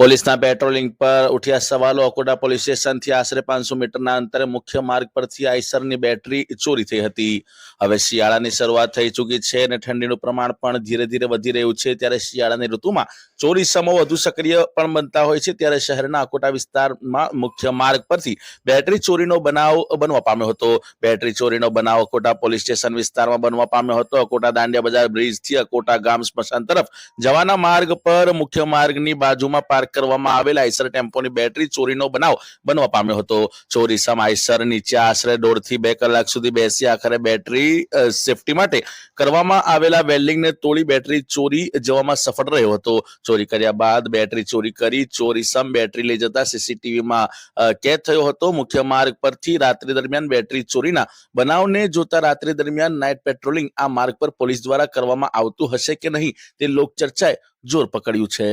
પોલીસના પેટ્રોલિંગ પર ઉઠ્યા સવાલો. અકોટા પોલીસ સ્ટેશનથી આશરે પાંચસો મીટરના અંતરે મુખ્ય માર્ગ પરથી આઈસરની બેટરી ચોરી થઈ હતી. હવે શિયાળાની શરૂઆત થઈ ચૂકી છે અને ઠંડીનું પ્રમાણ પણ ધીરે ધીરે વધી રહ્યું છે. ત્યારે શિયાળાની ઋતુમાં ચોરી સમો વધુ સક્રિય પણ બનતા હોય છે. ત્યારે શહેરના અકોટા વિસ્તારમાં મુખ્ય માર્ગ પરથી બેટરી ચોરીનો બનાવ બનવા પામ્યો હતો. બેટરી ચોરીનો બનાવ અકોટા પોલીસ સ્ટેશન વિસ્તારમાં બનવા પામ્યો હતો. અકોટા દાંડિયા બજાર બ્રિજથી અકોટા ગામ સ્મશાન તરફ જવાના માર્ગ પર મુખ્ય માર્ગની બાજુમાં પાર્ક કરવામાં આવેલા આઈસર ટેમ્પોની બેટરી ચોરીનો બનાવ બનવા પામ્યો હતો. ચોરી સમ આઈસર નીચે આશરે દોઢથી બે કલાક સુધી બેસી આખરે બેટરી સેફટી માટે કરવામાં આવેલા વેલ્ડિંગને તોડી બેટરી ચોરી જવામાં સફળ રહ્યો હતો. ચોરી કર્યા બાદ બેટરી ચોરી કરી ચોરી સમ બેટરી લઈ જતા સીસીટીવીમાં કેદ થયો હતો. મુખ્ય માર્ગ પરથી રાત્રિ દરમિયાન બેટરી ચોરીના બનાવને જોતા રાત્રિ દરમિયાન નાઇટ પેટ્રોલિંગ આ માર્ગ પર પોલીસ દ્વારા કરવામાં આવતું હશે કે નહીં તે લોકચર્ચાએ જોર પકડ્યું છે.